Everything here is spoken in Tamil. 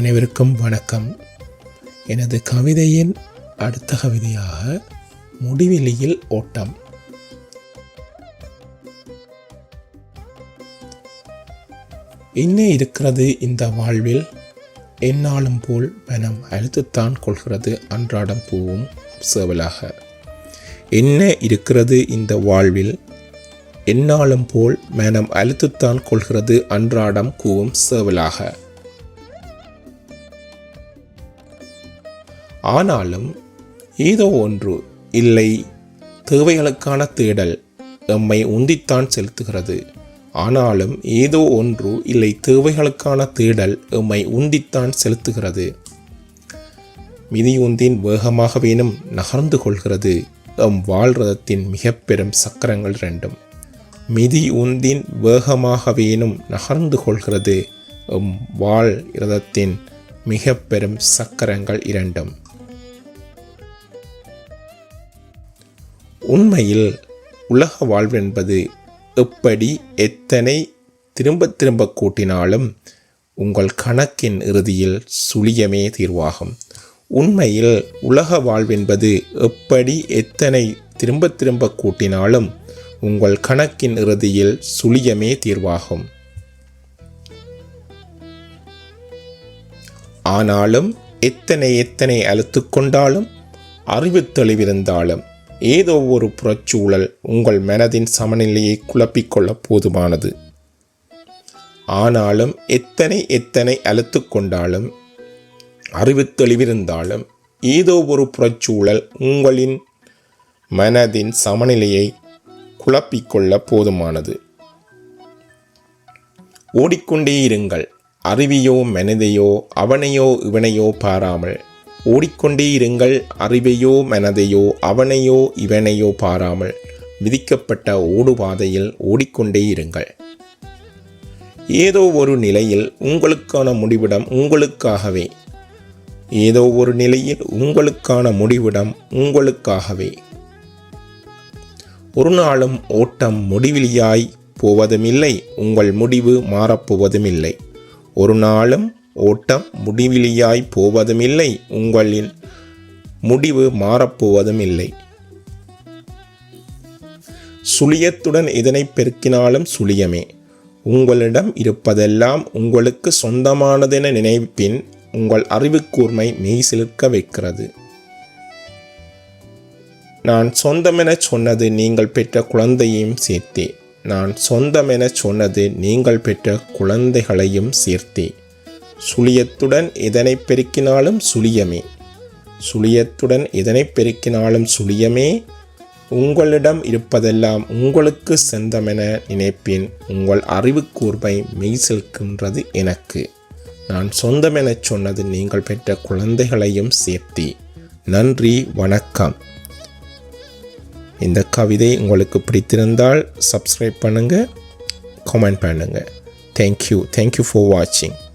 அனைவருக்கும் வணக்கம். எனது கவிதையின் அடுத்த கவிதையாக முடிவெளியில் ஓட்டம். என்ன இருக்கிறது இந்த வாழ்வில்? என்னாலும் போல் மனம் அழுத்துத்தான் கொள்கிறது அன்றாடம் பூவும் சேவலாக. என்ன இருக்கிறது இந்த வாழ்வில்? என்னாலும் போல் மனம் அழுத்துத்தான் கொள்கிறது அன்றாடம் கூவும் சேவலாக. ஆனாலும் ஏதோ ஒன்று இல்லை. தேவைகளுக்கான தேடல் எம்மை உந்தித்தான் செலுத்துகிறது. ஆனாலும் ஏதோ ஒன்று இல்லை. தேவைகளுக்கான தேடல் எம்மை உந்தித்தான் செலுத்துகிறது. மிதியுந்தின் வேகமாக வேணும் நகர்ந்து கொள்கிறது. எம் வாழ்ரதத்தின் மிக பெரும் சக்கரங்கள் ரெண்டும் மிதி உந்தின் வேகமாக வேணும் நகர்ந்து கொள்கிறது. எம் வாழ் ரதத்தின் மிக பெரும் சக்கரங்கள் இரண்டும். உண்மையில் உலக வாழ்வு என்பது எப்படி எத்தனை திரும்ப திரும்ப கூட்டினாலும் உங்கள் கணக்கின் இறுதியில் சுழியமே தீர்வாகும். உண்மையில் உலக வாழ்வென்பது எப்படி எத்தனை திரும்ப திரும்ப கூட்டினாலும் உங்கள் கணக்கின் இறுதியில் சுழியமே தீர்வாகும். ஆனாலும் எத்தனை எத்தனை அழுத்து கொண்டாலும் அறிவு தெளிவிருந்தாலும் ஏதோ ஒரு புறச்சூழல் உங்கள் மனதின் சமநிலையை குழப்பிக்கொள்ள போதுமானது. ஆனாலும் எத்தனை எத்தனை அழுத்து கொண்டாலும் அறிவு தெளிவிருந்தாலும் ஏதோ ஒரு புறச்சூழல் உங்களின் மனதின் சமநிலையை குழப்பிக்கொள்ள போதுமானது. ஓடிக்கொண்டே இருங்கள். அறிவியோ மனதையோ அவனையோ இவனையோ பாராமல் ஓடிக்கொண்டே இருங்கள் அறிவையோ மனதையோ அவனையோ இவனையோ பாராமல். விதிக்கப்பட்ட ஓடுபாதையில் ஓடிக்கொண்டே இருங்கள். ஏதோ ஒரு நிலையில் உங்களுக்கான முடிவிடம் உங்களுக்காகவே. ஏதோ ஒரு நிலையில் உங்களுக்கான முடிவிடம் உங்களுக்காகவே. ஒரு நாளும் ஓட்டம் முடிவிலியாய் போவதுமில்லை உங்கள் முடிவு மாறப்போவதுமில்லை. ஒரு நாளும் ஓட்டம் முடிவிலியாய் போவதுமில்லை. உங்களின் முடிவு மாறப்போவதும் இல்லை சுழியத்துடன் இதனை பெருக்கினாலும் சுழியமே. உங்களிடம் இருப்பதெல்லாம் உங்களுக்கு சொந்தமானதென நினைப்பின் உங்கள் அறிவுக்கூர்மை மெய் சிலிர்க்க வைக்கிறது. நான் சொந்தமென சொன்னது நீங்கள் பெற்ற குழந்தையையும் சேர்த்தே. நான் சொந்தமென சொன்னது நீங்கள் பெற்ற குழந்தைகளையும் சேர்த்தே. சுழியத்துடன் இதனை பெருக்கினாலும் சுழியமே. சுழியத்துடன் இதனை பெருக்கினாலும் சுழியமே. உங்களிடம் இருப்பதெல்லாம் உங்களுக்கு சொந்தமென நினைப்பேன். உங்கள் அறிவு கூர்மை மெய் செல்கின்றது எனக்கு. நான் சொந்தமெனச் சொன்னது நீங்கள் பெற்ற குழந்தைகளையும் சேர்த்தி. நன்றி வணக்கம். இந்த கவிதை உங்களுக்கு பிடித்திருந்தால் சப்ஸ்கிரைப் பண்ணுங்கள் கமெண்ட் பண்ணுங்கள் தேங்க்யூ தேங்க்யூ ஃபார் வாட்சிங்